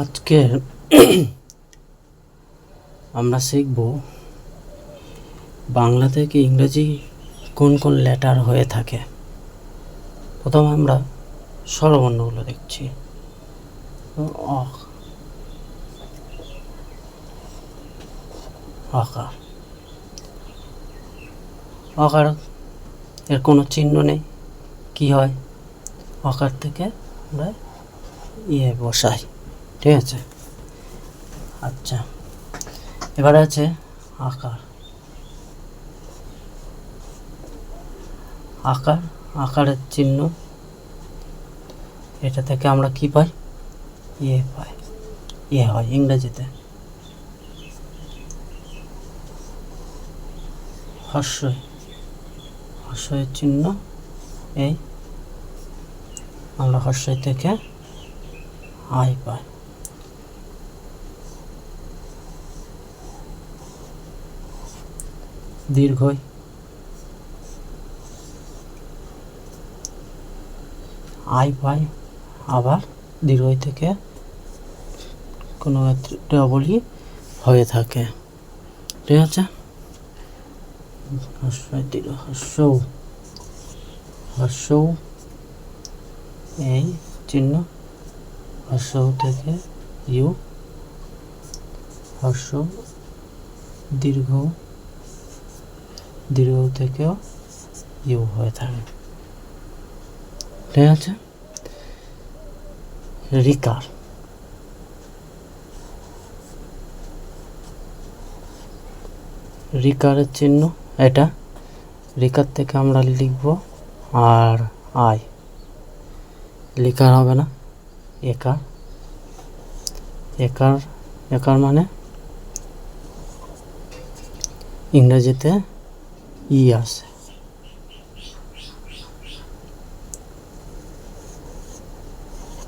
আজকে আমরা শিখব বাংলা থেকে ইংরেজি কোন কোন লেটার হয়ে থাকে। প্রথমে আমরা স্বরবর্ণগুলো দেখছি। অকার অকার এর কোনো চিহ্ন নেই। কি হয়? অকার থেকে আমরা ইয়ে বসাই। ঠিক আছে? আচ্ছা। এবারে আছে আকার। আকার, আকারের চিহ্ন। এটা থেকে আমরা কি পাই? ইয়ে পাই। ইয়ে হয় ইংরেজিতে। হর্ষই। হর্ষয়ের চিহ্ন এই। আমরা হর্ষই থেকে আয় পাই। দীর্ঘই আয় পাই আবার দীর্ঘই থেকে কোনো ডবলই হয়ে থাকে। ঠিক আছে? হর্ষই দীর্ঘ। এই চিহ্ন। হর্ষ থেকে ইউ। হর্ষ দীর্ঘ দীর্ঘ থেকেও ইউ হয়ে থাকে। ঠিক আছে? রিকার রিকারের চিহ্ন, এটা। রিকার থেকে আমরা লিখব আর আয় লিকার হবে না, একার। একার একার মানে? ইংরেজিতে ই আছে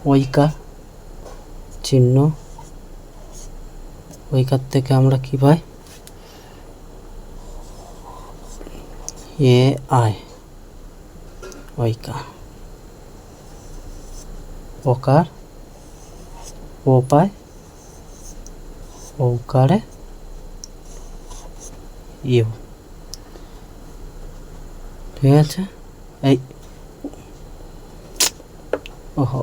ওইকার চিহ্ন ওইকার থেকে আমরা কি পাই? এ আয় ওইকার ওকার ও পায় ওকারে ইউ ঠিক আছে? এই। ওহো।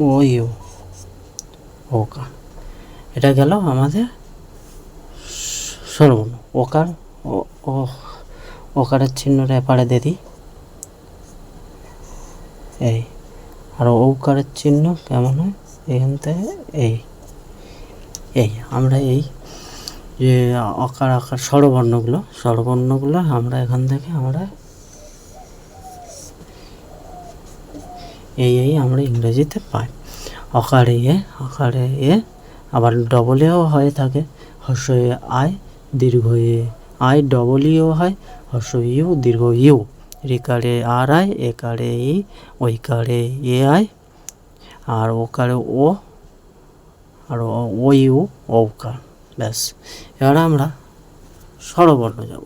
ও ইউ ওকা। এটা গেল আমাদের? সর্বর্ণ ওকার ও, ওকারের চিহ্নটা এপারে দিয়ে দিই। এই। আর ওকারের চিহ্ন কেমন হয়? এখান থেকে এই। এই, আমরা এই যে অকার আকার স্বরবর্ণগুলো স্বরবর্ণগুলো আমরা এখান থেকে আমরা এই এই আমরা ইংরেজিতে পাই। অকারে এ অকারে এ, আবার ডবল এও হয়ে থাকে। হর্ষ এ আয় দীর্ঘ এ আয় ডবল ইও হয়। হর্ষ ইউ, দীর্ঘ ইউ। রিকারে আর আয় একারে ই, ওইকারে এ আয় আর ওকারে ও, আর ও ইউ ওকার। ব্যাস এবার আমরা স্বরবর্ণ যাব।